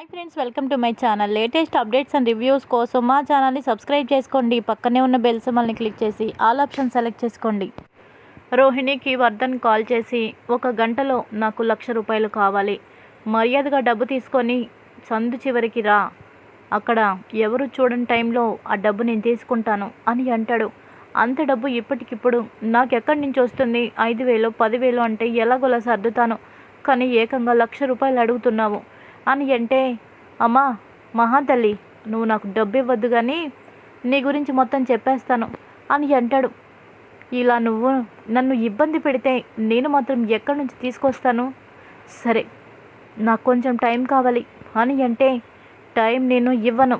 Hi friends welcome to my channel. Latest updates and reviews కోసం మా ఛానల్ని subscribe చేసుకోండి. పక్కనే ఉన్న బెల్ సింబల్ని క్లిక్ చేసి ఆల్ ఆప్షన్ సెలెక్ట్ చేసుకోండి. రోహిణికి వర్ధన్ కాల్ చేసి ఒక గంటలో నాకు లక్ష రూపాయలు కావాలి. మర్యాదగా డబ్బు తీసుకొని సందు చివరికి రా. అక్కడ ఎవరు చూడని టైంలో ఆ డబ్బు నేను తీసుకుంటాను అని అంటాడు. అంత డబ్బు ఇప్పటికిప్పుడు నాకు ఎక్కడి నుంచి వస్తుంది? ఐదు వేలు పదివేలు అంటే ఎలాగోలా సర్దుతాను. కానీ ఏకంగా లక్ష రూపాయలు అడుగుతున్నావు. అని అంటే అమ్మా మహాతల్లి నువ్వు నాకు డబ్బు ఇవ్వద్దు కానీ నీ గురించి మొత్తం చెప్పేస్తాను అని అంటాడు. ఇలా నువ్వు నన్ను ఇబ్బంది పెడితే నేను మాత్రం ఎక్కడి నుంచి తీసుకొస్తాను? సరే నాకు కొంచెం టైం కావాలి అని అంటే టైం నేను ఇవ్వను.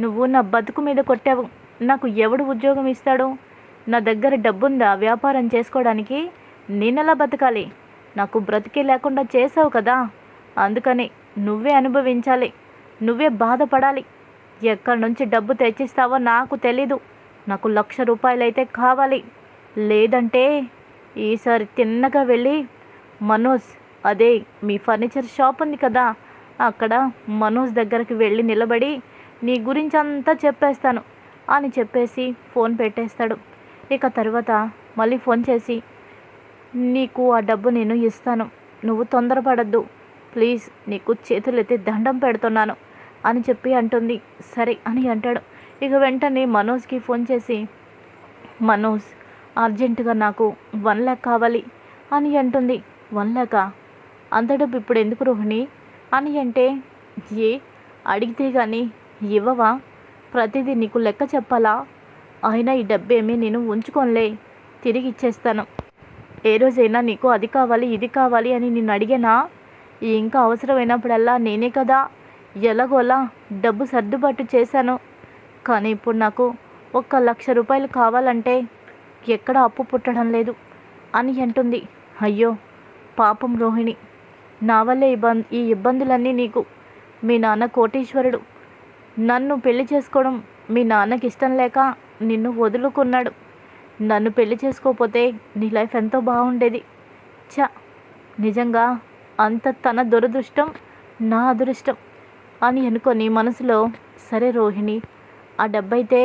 నువ్వు నా బతుకు మీద కొట్టావు. నాకు ఎవడు ఉద్యోగం ఇస్తాడు? నా దగ్గర డబ్బుందా వ్యాపారం చేసుకోవడానికి? నేనెలా బతకాలి? నాకు బ్రతికే లేకుండా చేసావు కదా. అందుకని నువ్వే అనుభవించాలి. నువ్వే బాధపడాలి. ఎక్కడి నుంచి డబ్బు తెచ్చిస్తావో నాకు తెలీదు. నాకు లక్ష రూపాయలైతే కావాలి. లేదంటే ఈసారి తిన్నగా వెళ్ళి మనోజ్ అదే మీ ఫర్నిచర్ షాప్ ఉంది కదా అక్కడ మనోజ్ దగ్గరికి వెళ్ళి నిలబడి నీ గురించి అంతా చెప్పేస్తాను అని చెప్పేసి ఫోన్ పెట్టేస్తాడు. ఇక తర్వాత మళ్ళీ ఫోన్ చేసి నీకు ఆ డబ్బు నేను ఇస్తాను. నువ్వు తొందరపడద్దు. ప్లీజ్ నీకు చేతులెత్తి దండం పెడుతున్నాను అని చెప్పి అంటుంది. సరే అని అంటాడు. ఇక వెంటనే మనోజ్కి ఫోన్ చేసి మనోజ్ అర్జెంటుగా నాకు వన్ ల్యాక్ కావాలి అని అంటుంది. వన్ ల్యాకా అంత డబ్బు ఇప్పుడు ఎందుకు రోహిణి? అని అంటే ఏ అడిగితే కానీ ఇవ్వవా? ప్రతిదీ నీకు లెక్క చెప్పాలా? అయినా ఈ డబ్బేమీ నేను ఉంచుకోనులే తిరిగి ఇచ్చేస్తాను. ఏ రోజైనా నీకు అది కావాలి ఇది కావాలి అని నేను అడిగానా? ఇంకా అవసరమైనప్పుడల్లా నేనే కదా. ఎలాగోలా డబ్బు సర్దుబాటు చేశాను. కానీ ఇప్పుడు నాకు ఒక్క లక్ష రూపాయలు కావాలంటే ఎక్కడ అప్పు పుట్టడం లేదు అని అంటుంది. అయ్యో పాపం రోహిణి. నా వల్లే ఇబ్బంది ఈ ఇబ్బందులన్నీ నీకు. మీ నాన్న కోటీశ్వరుడు. నన్ను పెళ్ళి చేసుకోవడం మీ నాన్నకి ఇష్టం లేక నిన్ను వదులుకున్నాడు. నన్ను పెళ్ళి చేసుకోకపోతే నీ లైఫ్ ఎంతో బాగుండేది. చ నిజంగా అంత తన దురదృష్టం నా అదృష్టం అని అనుకొని మనసులో సరే రోహిణి ఆ డబ్బైతే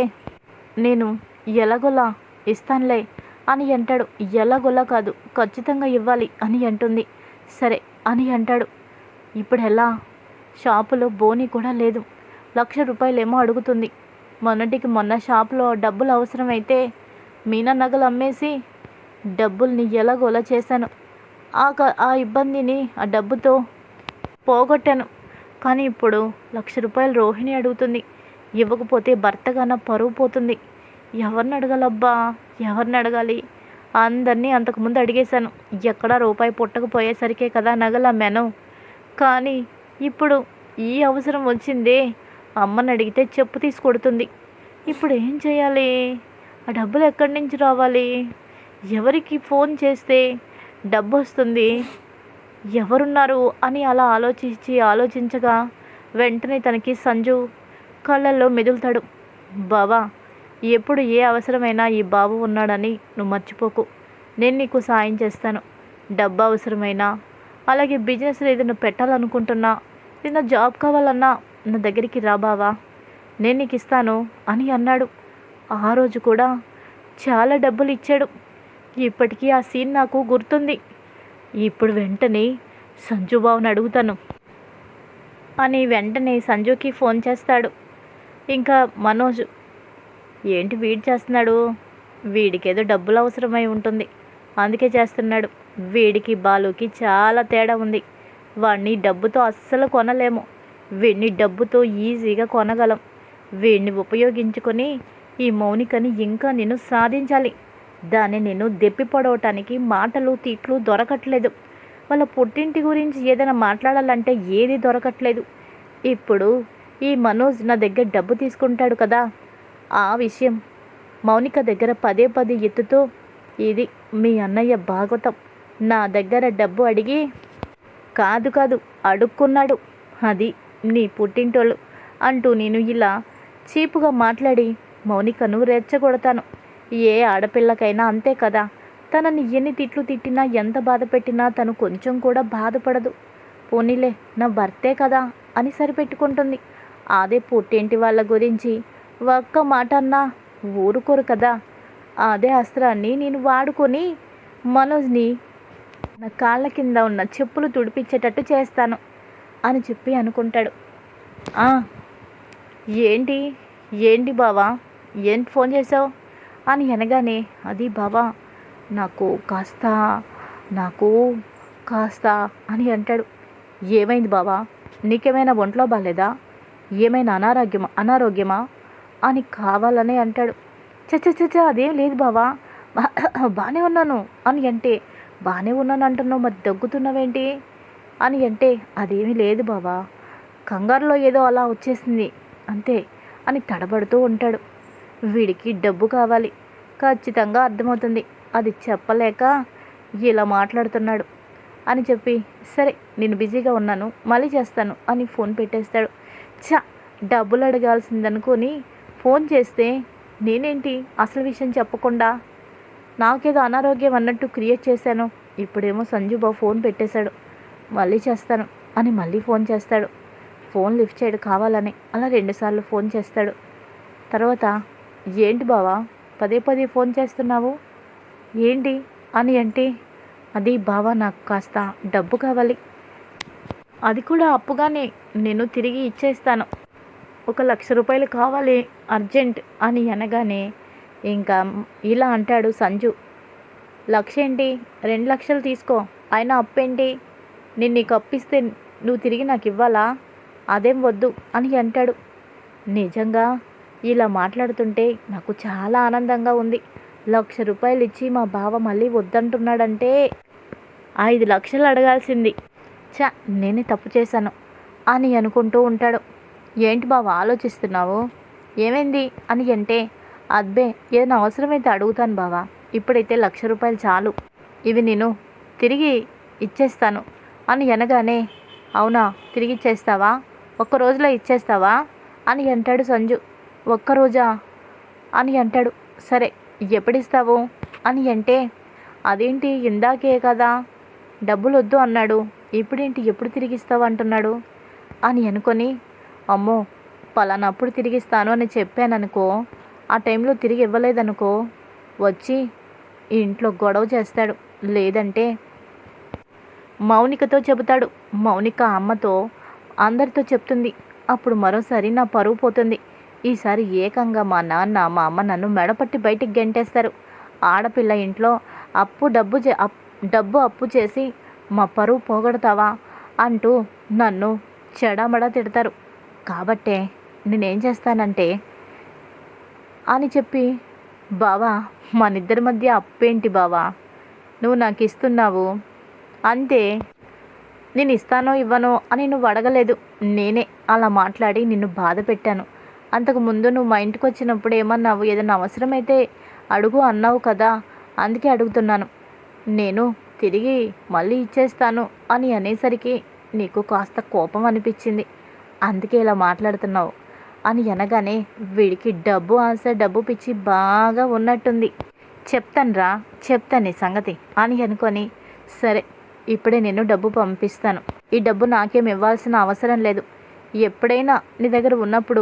నేను ఎలాగోలా ఇస్తానులే అని అంటాడు. ఎలాగోలా కాదు ఖచ్చితంగా ఇవ్వాలి అని అంటుంది. సరే అని అంటాడు. ఇప్పుడు ఎలా షాపులో బోని కూడా లేదు. లక్ష రూపాయలేమో అడుగుతుంది. మొన్నటికి మొన్న షాపులో డబ్బులు అవసరమైతే మీనా నగలు అమ్మేసి డబ్బుల్ని ఎలాగోలా చేశాను. ఆ క- ఆ ఇబ్బందిని ఆ డబ్బుతో పోగొట్టాను. కానీ ఇప్పుడు లక్ష రూపాయలు రోహిణి అడుగుతుంది. ఇవ్వకపోతే భర్తగా నా పరువు పోతుంది. ఎవరిని అడగాలబ్బా? ఎవరిని అడగాలి? అందరినీ అంతకుముందు అడిగేశాను. ఎక్కడా రూపాయి పుట్టకపోయేసరికే కదా నగలు అమ్మాను కానీ ఇప్పుడు ఈ అవసరం వచ్చిందే. అమ్మని అడిగితే చెప్పు తీసుకొడుతుంది ఇప్పుడు ఏం చేయాలి? ఆ డబ్బులు ఎక్కడి నుంచి రావాలి? ఎవరికి ఫోన్ చేస్తే డబ్బు వస్తుంది ఎవరున్నారు అని అలా ఆలోచించి ఆలోచించగా వెంటనే తనకి సంజు కళ్ళల్లో మెదులుతాడు. బావా ఎప్పుడు ఏ అవసరమైనా ఈ బాబు ఉన్నాడని నువ్వు మర్చిపోకు. నేను నీకు సాయం చేస్తాను. డబ్బు అవసరమైనా అలాగే బిజినెస్ ఏదైనా పెట్టాలనుకుంటున్నా ఏదైనా జాబ్ కావాలన్నా నా దగ్గరికి రా బావా. నేను నీకు ఇస్తాను అని అన్నాడు. ఆ రోజు కూడా చాలా డబ్బులు ఇచ్చాడు. ఇప్పటికీ ఆ సీన్ నాకు గుర్తుంది. ఇప్పుడు వెంటనే సంజుబాబుని అడుగుతాను. అని వెంటనే సంజుకి ఫోన్ చేస్తాడు. ఇంకా మనోజ్ ఏంటి వీడు చేస్తున్నాడు? వీడికేదో డబ్బులు అవసరమై ఉంటుంది. అందుకే చేస్తున్నాడు. వీడికి బాలుకి చాలా తేడా ఉంది. వాడిని డబ్బుతో అస్సలు కొనలేము. వీడిని డబ్బుతో ఈజీగా కొనగలం. వీడిని ఉపయోగించుకొని ఈ మౌనికని ఇంకా నేను సాధించాలి. దాన్ని నేను దెప్పి పడవటానికి మాటలు తిట్లు దొరకట్లేదు. వాళ్ళ పుట్టింటి గురించి ఏదైనా మాట్లాడాలంటే ఏది దొరకట్లేదు. ఇప్పుడు ఈ మనోజ్ నా దగ్గర డబ్బు తీసుకుంటాడు కదా. ఆ విషయం మౌనిక దగ్గర పదే పదే ఎత్తుతూ ఇది మీ అన్నయ్య భాగవతం. నా దగ్గర డబ్బు అడిగి కాదు కాదు అడుక్కున్నాడు. అది నీ పుట్టింటోళ్ళు అంటూ నేను ఇలా చీపుగా మాట్లాడి మౌనికను రెచ్చగొడతాను. ఏ ఆడపిల్లకైనా అంతే కదా. తనని ఎన్ని తిట్లు తిట్టినా ఎంత బాధ పెట్టినా తను కొంచెం కూడా బాధపడదు. పోనీలే నా భర్తే కదా అని సరిపెట్టుకుంటుంది. అదే పుట్టింటి వాళ్ళ గురించి. ఒక్క మాట అన్నా ఊరుకోరు కదా. అదే అస్త్రాన్ని నేను వాడుకొని మనోజ్ని నా కాళ్ళ కింద ఉన్న చెప్పులు తుడిపించేటట్టు చేస్తాను అని చెప్పి అనుకుంటాడు. "ఆ, ఏంటి? ఏంటి బావా? ఏంటి ఫోన్ చేసావు అని అనగానే అది బావా నాకు కాస్త నాకు కాస్త అని అంటాడు. ఏమైంది బావా? నీకేమైనా ఒంట్లో బాగాలేదా ఏమైనా అనారోగ్యమా అనారోగ్యమా? అని కావాలని అంటాడు. చచ్చ అదేం లేదు బావా. బాగానే ఉన్నాను అని అంటే బాగానే ఉన్నాను అంటున్నావు మరి దగ్గుతున్నావేంటి? అని అంటే అదేమీ లేదు బావా. కంగారులో ఏదో అలా వచ్చేసింది అంతే అని తడబడుతూ ఉంటాడు. వీడికి డబ్బు కావాలి. ఖచ్చితంగా అర్థమవుతుంది. అది చెప్పలేక ఇలా మాట్లాడుతున్నాడు. అని చెప్పి సరే నేను బిజీగా ఉన్నాను మళ్ళీ చేస్తాను అని ఫోన్ పెట్టేస్తాడు. చ డబ్బులు అడగాల్సిందనుకొని ఫోన్ చేస్తే నేనేంటి అసలు విషయం చెప్పకుండా? నాకేదో అనారోగ్యం అన్నట్టు క్రియేట్ చేశాను. ఇప్పుడేమో సంజు బాబు ఫోన్ పెట్టేశాడు. మళ్ళీ చేస్తాను అని మళ్ళీ ఫోన్ చేస్తాడు. ఫోన్ లిఫ్ట్ చేయడు కావాలని అలా రెండుసార్లు ఫోన్ చేస్తాడు. తర్వాత ఏంటి బావా పదే పదే ఫోన్ చేస్తున్నావు? ఏంటి? అని అంటే అది బావా నాకు కాస్త డబ్బు కావాలి. అది కూడా అప్పుగానే నేను తిరిగి ఇచ్చేస్తాను. ఒక లక్ష రూపాయలు కావాలి అర్జెంట్ అని అనగానే ఇంకా ఇలా అంటాడు సంజు. లక్ష ఏంటి? రెండు లక్షలు తీసుకో. అయినా అప్పేంటి? నేను నీకు అప్పిస్తే నువ్వు తిరిగి నాకు ఇవ్వాలా? అదేం వద్దు అని అంటాడు. నిజంగా? ఇలా మాట్లాడుతుంటే నాకు చాలా ఆనందంగా ఉంది. లక్ష రూపాయలు ఇచ్చి మా బావ మళ్ళీ వద్దంటున్నాడంటే ఐదు లక్షలు అడగాల్సింది. చ నేనే తప్పు చేశాను అని అనుకుంటూ ఉంటాడు. ఏంటి బావ ఆలోచిస్తున్నావు? ఏమైంది అని అంటే అబ్బే ఏదైనా అవసరమైతే అడుగుతాను బావా. ఇప్పుడైతే లక్ష రూపాయలు చాలు. ఇవి నేను తిరిగి ఇచ్చేస్తాను అని అనగానే అవునా తిరిగి ఇచ్చేస్తావా? ఒక్క రోజులో ఇచ్చేస్తావా? అని అంటాడు సంజు. ఒక్కరోజా? అని అంటాడు. సరే ఎప్పుడిస్తావు? అని అంటే అదేంటి ఇందాకే కదా? డబ్బులు వద్దు అన్నాడు. ఇప్పుడేంటి ఎప్పుడు తిరిగిస్తావు అంటున్నాడు. అని అనుకొని అమ్మో పలానప్పుడు తిరిగిస్తాను అని చెప్పాననుకో ఆ టైంలో తిరిగి ఇవ్వలేదనుకో వచ్చి ఇంట్లో గొడవ చేస్తాడు. లేదంటే మౌనికతో చెబుతాడు. మౌనిక అమ్మతో అందరితో చెప్తుంది. అప్పుడు మరోసారి నా పరువు పోతుంది. ఈసారి ఏకంగా మా నాన్న మా అమ్మ నన్ను మెడపట్టి బయటికి గెంటేస్తారు. ఆడపిల్ల ఇంట్లో అప్పు డబ్బు చే అప్ డబ్బు అప్పు చేసి మా పరువు పోగొడతావా? అంటూ నన్ను చెడమడ తిడతారు. కాబట్టే నేనేం చేస్తానంటే అని చెప్పి బావా మనిద్దరి మధ్య అప్పేంటి బావా? నువ్వు నాకు ఇస్తున్నావు అంతే. నేను ఇస్తానో ఇవ్వనో అని నువ్వు అడగలేదు. నేనే అలా మాట్లాడి నిన్ను బాధ పెట్టాను అంతకు ముందు నువ్వు మా ఇంటికి వచ్చినప్పుడు ఏమన్నావు? ఏదైనా అవసరమైతే అడుగు అన్నావు కదా? అందుకే అడుగుతున్నాను. నేను తిరిగి మళ్ళీ ఇచ్చేస్తాను అని అనేసరికి నీకు కాస్త కోపం అనిపించింది. అందుకే ఇలా మాట్లాడుతున్నావు అని అనగానే వీడికి డబ్బు ఆశ డబ్బు పిచ్చి బాగా ఉన్నట్టుంది. చెప్తానురా చెప్తాను నీ సంగతి అని అనుకొని సరే ఇప్పుడే నేను డబ్బు పంపిస్తాను. ఈ డబ్బు నాకేం ఇవ్వాల్సిన అవసరం లేదు. ఎప్పుడైనా నీ దగ్గర ఉన్నప్పుడు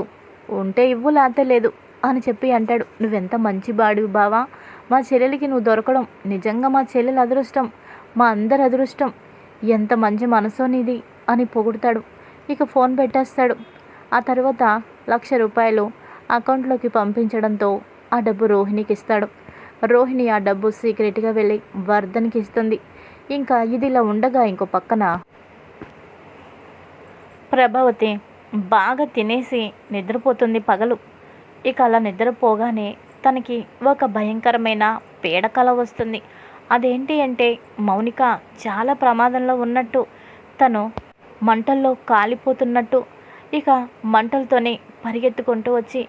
ఉంటే ఇవ్వు లేతే లేదు అని చెప్పి అంటాడు. నువ్వెంత మంచి బాడివి బావా? మా చెల్లెలికి నువ్వు దొరకడం నిజంగా మా చెల్లెలు అదృష్టం మా అందరి అదృష్టం. ఎంత మంచి మనసో నీది అని పొగుడతాడు. ఇక ఫోన్ పెట్టేస్తాడు. ఆ తర్వాత లక్ష రూపాయలు అకౌంట్లోకి పంపించడంతో ఆ డబ్బు రోహిణికి ఇస్తాడు. రోహిణి ఆ డబ్బు సీక్రెట్గా వెళ్ళి వర్ధన్కి ఇస్తుంది. ఇంకా ఇదిలా ఉండగా ఇంకో పక్కన ప్రభావతి బాగా తినేసి నిద్రపోతుంది పగలు. ఇక అలా నిద్రపోగానే తనకి ఒక భయంకరమైన పీడకల వస్తుంది. అదేంటి అంటే మౌనిక చాలా ప్రమాదంలో ఉన్నట్టు. తను మంటల్లో కాలిపోతున్నట్టు. ఇక మంటలతోనే పరిగెత్తుకుంటూ వచ్చి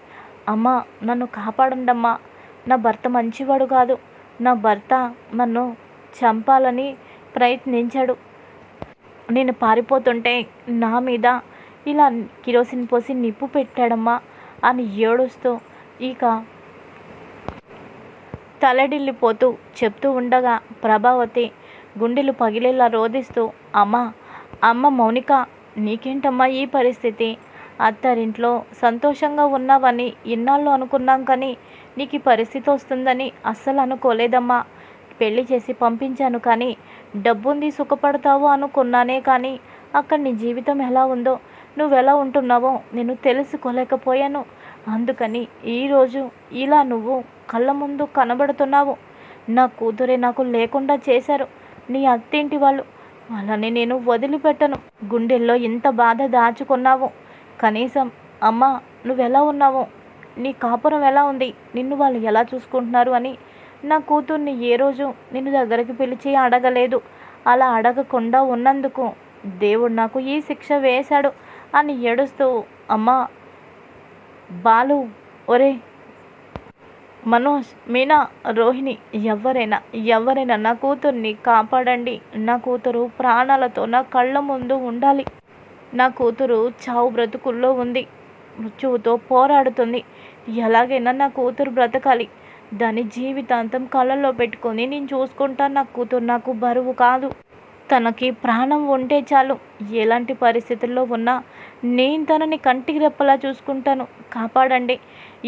అమ్మ నన్ను కాపాడండమ్మా. నా భర్త మంచివాడు కాదు. నా భర్త నన్ను చంపాలని ప్రయత్నించాడు. నేను పారిపోతుంటే నా మీద ఇలా కిరోసిన్ పోసి నిప్పు పెట్టాడమ్మా అని ఏడుస్తూ ఇక తలడిల్లిపోతూ చెప్తూ ఉండగా ప్రభావతి గుండెలు పగిలేలా రోదిస్తూ అమ్మ అమ్మ మౌనిక నీకేంటమ్మా ఈ పరిస్థితి? అత్తారింట్లో సంతోషంగా ఉన్నావని ఇన్నాళ్ళు అనుకున్నాం కానీ నీకు ఈ పరిస్థితి వస్తుందని అస్సలు అనుకోలేదమ్మా. పెళ్ళి చేసి పంపించాను కానీ డబ్బుంది సుఖపడతావు అనుకున్నానే కానీ అక్కడ నీ జీవితం ఎలా ఉందో నువ్వెలా ఉంటున్నావో నేను తెలుసుకోలేకపోయాను. అందుకని ఈరోజు ఇలా నువ్వు కళ్ళ ముందు కనబడుతున్నావు. నా కూతురే నాకు లేకుండా చేశారు. నీ అత్తింటి వాళ్ళు. వాళ్ళని నేను వదిలిపెట్టను. గుండెల్లో ఇంత బాధ దాచుకున్నావు. కనీసం అమ్మ నువ్వెలా ఉన్నావు? నీ కాపురం ఎలా ఉంది? నిన్ను వాళ్ళు ఎలా చూసుకుంటున్నారు? అని నా కూతుర్ని ఏ రోజు నిన్ను దగ్గరికి పిలిచి అడగలేదు. అలా అడగకుండా ఉన్నందుకు దేవుడు నాకు ఈ శిక్ష వేశాడు. అని ఏడుస్తూ అమ్మా బాలు ఒరే మనోజ్ మీనా రోహిణి ఎవరైనా ఎవరైనా నా కూతుర్ని కాపాడండి. నా కూతురు ప్రాణాలతో నా కళ్ళ ముందు ఉండాలి. నా కూతురు చావు బ్రతుకుల్లో ఉంది. మృత్యువుతో పోరాడుతుంది. ఎలాగైనా నా కూతురు బ్రతకాలి. దాని జీవితాంతం కళ్ళల్లో పెట్టుకొని నేను చూసుకుంటాను నా కూతురు నాకు బరువు కాదు. తనకి ప్రాణం ఉంటే చాలు. ఎలాంటి పరిస్థితుల్లో ఉన్నా నేను తనని కంటికి రెప్పలా చూసుకుంటాను. కాపాడండి.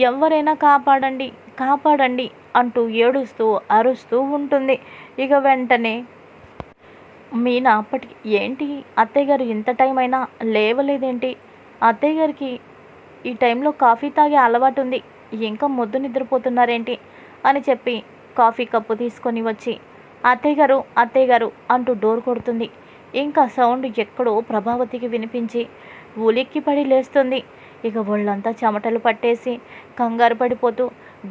ఎవరైనా కాపాడండి. కాపాడండి అంటూ ఏడుస్తూ అరుస్తూ ఉంటుంది. ఇక వెంటనే మీనా అప్పటికి ఏంటి? అత్తయ్య గారు ఇంత టైం అయినా లేవలేదేంటి? అత్తయ్య గారికి ఈ టైంలో కాఫీ తాగే అలవాటు ఉంది. ఇంకా మొద్దు నిద్రపోతున్నారేంటి? అని చెప్పి కాఫీ కప్పు తీసుకొని వచ్చి అత్తయ్య గారు అత్తయ్య గారు అంటూ డోర్ కొడుతుంది. ఇంకా సౌండ్ ఎక్కడో ప్రభావతికి వినిపించి ఉలిక్కి పడి లేస్తుంది. ఇక ఒళ్ళంతా చెమటలు పట్టేసి కంగారు పడిపోతూ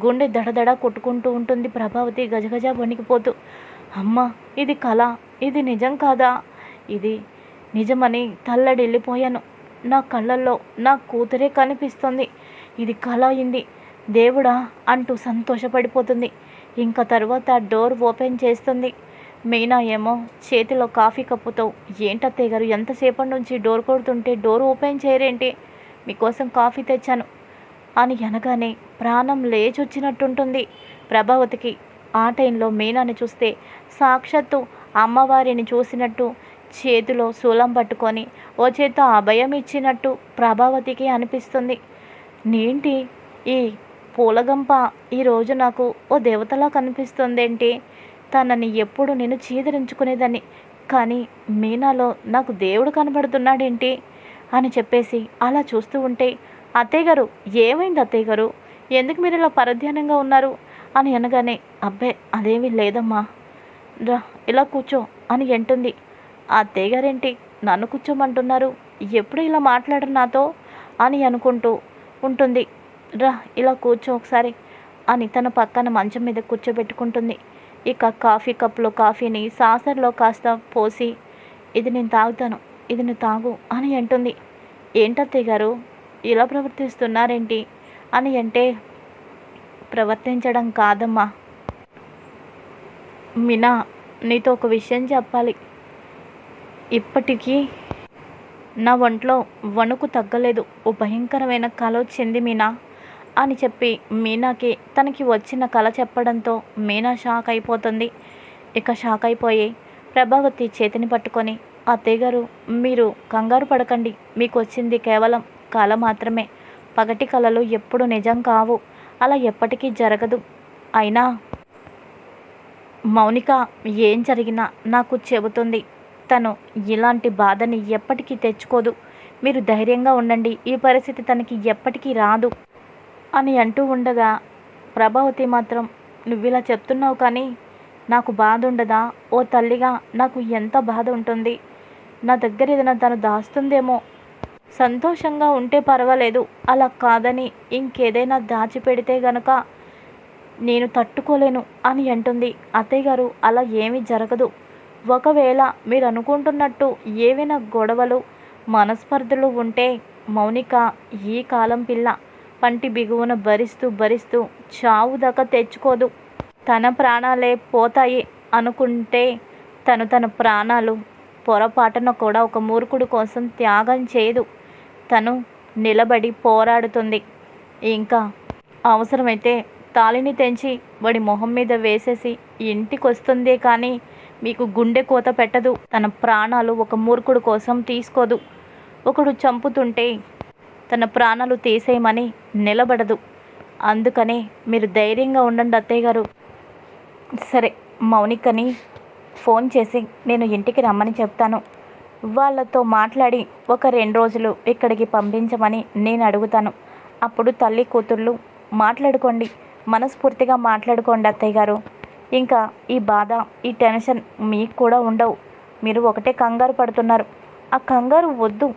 గుండె దడదడ కొట్టుకుంటూ ఉంటుంది ప్రభావతి గజగజ వణికిపోతూ. అమ్మ ఇది కళ ఇది నిజం కాదా? ఇది నిజమని తల్లడిల్లిపోయాను. నా కళ్ళల్లో నా కూతురే కనిపిస్తుంది. ఇది కళ అయింది. దేవుడా అంటూ సంతోషపడిపోతుంది. ఇంకా తర్వాత డోర్ ఓపెన్ చేస్తుంది. మీనా ఏమో చేతిలో కాఫీ కప్పుతో ఏంటత్తయ్య గారు ఎంతసేపటి నుంచి డోర్ కొడుతుంటే డోర్ ఓపెన్ చేయరేంటి? మీకోసం కాఫీ తెచ్చాను అని అనగానే ప్రాణం లేచొచ్చినట్టుంటుంది. ప్రభావతికి ఆ టైంలో మీనాని చూస్తే సాక్షాత్తు అమ్మవారిని చూసినట్టు చేతిలో శూలం పట్టుకొని ఓ చేత అభయం ఇచ్చినట్టు ప్రభావతికి అనిపిస్తుంది. నేంటి ఈ పూలగంప ఈరోజు నాకు ఓ దేవతలా కనిపిస్తుందేంటి? తనని ఎప్పుడు నేను చీదరించుకునేదాన్ని కానీ మీనాలో నాకు దేవుడు కనబడుతున్నాడేంటి? అని చెప్పేసి అలా చూస్తూ ఉంటే అత్తయ్య గారు ఏమైంది అత్తయ్య గారు? ఎందుకు మీరు ఇలా పరధ్యానంగా ఉన్నారు? అని అనగానే అబ్బే అదేమీ లేదమ్మా. రా ఇలా కూర్చో అని అంటుంది. అత్తయ్య గారేంటి? నన్ను కూర్చోమంటున్నారు. ఎప్పుడు ఇలా మాట్లాడరు నాతో? అని అనుకుంటూ ఉంటుంది. రా ఇలా కూర్చో ఒకసారి అని తన పక్కన మంచం మీద కూర్చోబెట్టుకుంటుంది. ఇక కాఫీ కప్లో కాఫీని సాసర్లో కాస్త పోసి ఇది నేను తాగుతాను ఇది నువ్వు తాగు అని అంటుంది. ఏంటత్తయ్య గారు ఇలా ప్రవర్తిస్తున్నారేంటి? అని అంటే ప్రవర్తించడం కాదమ్మా. మీనా నీతో ఒక విషయం చెప్పాలి. ఇప్పటికీ నా ఒంట్లో వణుకు తగ్గలేదు. ఓ భయంకరమైన కల వచ్చింది మీనా. అని చెప్పి మీనాకి తనకి వచ్చిన కళ చెప్పడంతో మీనా షాక్ అయిపోతుంది. ఇక షాక్ అయిపోయి ప్రభావతి చేతిని పట్టుకొని అత్తయ్యగారు మీరు కంగారు పడకండి. మీకు వచ్చింది కేవలం కళ మాత్రమే. పగటి కళలు ఎప్పుడు నిజం కావు. అలా ఎప్పటికీ జరగదు. అయినా మౌనిక ఏం జరిగినా నాకు చెబుతుంది. తను ఇలాంటి బాధని ఎప్పటికీ తెచ్చుకోదు. మీరు ధైర్యంగా ఉండండి. ఈ పరిస్థితి తనకి ఎప్పటికీ రాదు. అని అంటూ ఉండగా ప్రభావతి మాత్రం నువ్వు ఇలా చెప్తున్నావు కానీ నాకు బాధ ఉండదా ఓ తల్లిగా నాకు ఎంత బాధ ఉంటుంది నా దగ్గర ఏదైనా తను దాస్తుందేమో. సంతోషంగా ఉంటే పర్వాలేదు అలా కాదని ఇంకేదైనా దాచిపెడితే గనక నేను తట్టుకోలేను అని అంటుంది. అత్తయ్య గారు అలా ఏమీ జరగదు. ఒకవేళ మీరు అనుకుంటున్నట్టు ఏవైనా గొడవలు మనస్పర్ధలు ఉంటే మౌనిక ఈ కాలం పిల్ల పంటి బిగువును భరిస్తూ భరిస్తూ చావు దాకా తెచ్చుకోదు. తన ప్రాణాలే పోతాయి అనుకుంటే తను తన ప్రాణాలు పొరపాటున కూడా ఒక మూర్ఖుడు కోసం త్యాగం చేయదు. తను నిలబడి పోరాడుతుంది. ఇంకా అవసరమైతే తాళిని తెంచి వాడి మొహం మీద వేసేసి ఇంటికి వస్తుందే కానీ మీకు గుండె కోత పెట్టదు. తన ప్రాణాలు ఒక మూర్ఖుడు కోసం తీసుకోదు. ఒకడు చంపుతుంటే తన ప్రాణాలు తీసేయమని నిలబడదు. అందుకనే మీరు ధైర్యంగా ఉండండి అత్తయ్య గారు. సరే మౌనికని ఫోన్ చేసి నేను ఇంటికి రమ్మని చెప్తాను. వాళ్ళతో మాట్లాడి ఒక రెండు రోజులు ఇక్కడికి పంపించమని నేను అడుగుతాను. అప్పుడు తల్లి కూతుళ్ళు మాట్లాడుకోండి. మనస్ఫూర్తిగా మాట్లాడుకోండి అత్తయ్య గారు. ఇంకా ఈ బాధ ఈ టెన్షన్ మీకు కూడా ఉండవు. మీరు ఒకటే కంగారు పడుతున్నారు. ఆ కంగారు వద్దు.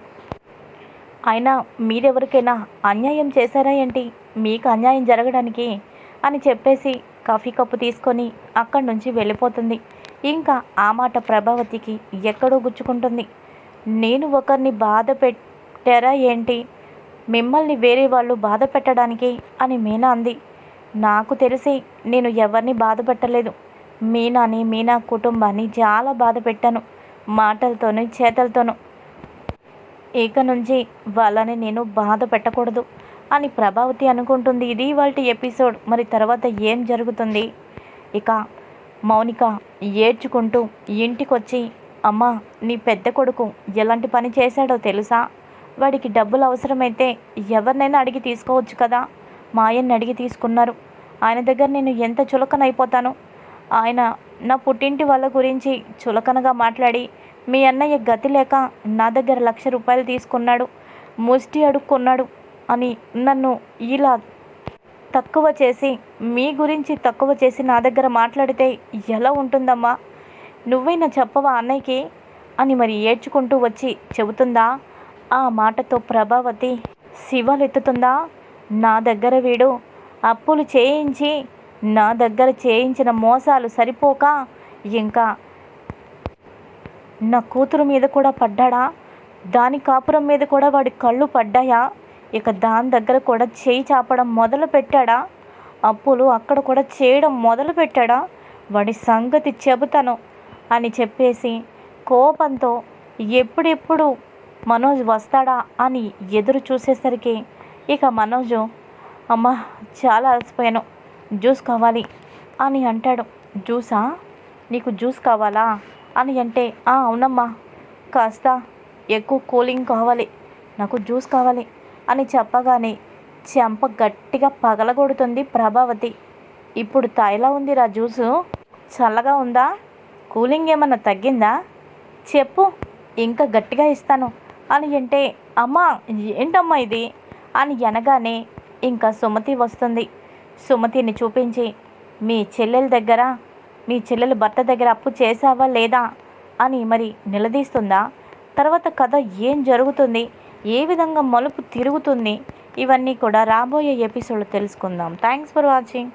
అయినా మీరెవరికైనా అన్యాయం చేశారా ఏంటి? మీకు అన్యాయం జరగడానికి? అని చెప్పేసి కాఫీ కప్పు తీసుకొని అక్కడి నుంచి వెళ్ళిపోతుంది. ఇంకా ఆ మాట ప్రభావతికి ఎక్కడో గుచ్చుకుంటుంది. నేను ఒకరిని బాధ పెట్టారా ఏంటి? మిమ్మల్ని వేరే వాళ్ళు బాధ పెట్టడానికి అని మీనా అంది. నాకు తెలిసి నేను ఎవరిని బాధ పెట్టలేదు. మీనాని మీనా కుటుంబాన్ని చాలా బాధ పెట్టాను. మాటలతోనూ చేతలతోనూ. ఇక నుంచి వాళ్ళని నేను బాధ పెట్టకూడదు అని ప్రభావతి అనుకుంటుంది. ఇది వాళ్ళ ఎపిసోడ్. మరి తర్వాత ఏం జరుగుతుంది? ఇక మౌనిక ఏడ్చుకుంటూ ఇంటికొచ్చి అమ్మా నీ పెద్ద కొడుకు ఎలాంటి పని చేశాడో తెలుసా? వాడికి డబ్బులు అవసరమైతే ఎవరినైనా అడిగి తీసుకోవచ్చు కదా? మా ఆయన్ని అడిగి తీసుకున్నారు. ఆయన దగ్గర నేను ఎంత చులకనైపోతాను? ఆయన నా పుట్టింటి వాళ్ళ గురించి చులకనగా మాట్లాడి మీ అన్నయ్య గతి లేక నా దగ్గర లక్ష రూపాయలు తీసుకున్నాడు ముష్టి అడుక్కున్నాడు అని నన్ను ఇలా తక్కువ చేసి మీ గురించి తక్కువ చేసి నా దగ్గర మాట్లాడితే ఎలా ఉంటుందమ్మా? నువ్వైనా చెప్పవా అన్నయ్యకి? అని మరి ఏడ్చుకుంటూ వచ్చి చెబుతుందా? ఆ మాటతో ప్రభావతి శివలెత్తుతుందా? నా దగ్గర వీడు అప్పులు చేయించి నా దగ్గర చేయించిన మోసాలు సరిపోక ఇంకా నా కూతురు మీద కూడా పడ్డాడా? దాని కాపురం మీద కూడా వాడి కళ్ళు పడ్డాయా? ఇక దాని దగ్గర కూడా చేయి చాపడం మొదలు పెట్టాడా? అప్పులు అక్కడ కూడా చేయడం మొదలు పెట్టాడా? వాడి సంగతి చెబుతాను అని చెప్పేసి కోపంతో ఎప్పుడెప్పుడు మనోజ్ వస్తాడా అని ఎదురు చూసేసరికి ఇక మనోజు అమ్మ చాలా అలసిపోయాను. జ్యూస్ కావాలి అని అంటాడు. జ్యూసా? నీకు జ్యూస్ కావాలా? అని అంటే "ఆ, అవునమ్మా కాస్త ఎక్కువ కూలింగ్ కావాలి నాకు జ్యూస్ కావాలి అని చెప్పగానే చెంప గట్టిగా పగలగొడుతుంది ప్రభావతి. ఇప్పుడు తాయిలా ఉందిరా జ్యూసు? చల్లగా ఉందా? కూలింగ్ ఏమన్నా తగ్గిందా? చెప్పు ఇంకా గట్టిగా ఇస్తాను అని అంటే అమ్మా ఏంటమ్మా ఇది? అని అనగానే ఇంకా సుమతి వస్తుంది. సుమతిని చూపించి మీ చెల్లెల దగ్గర మీ చెల్లెలు భర్త దగ్గర అప్పు చేశావా లేదా అని మరి నిలదీస్తుందా? తర్వాత కథ ఏం జరుగుతుంది? ఏ విధంగా మలుపు తిరుగుతుంది? ఇవన్నీ కూడా రాబోయే ఎపిసోడ్ తెలుసుకుందాం. Thanks for watching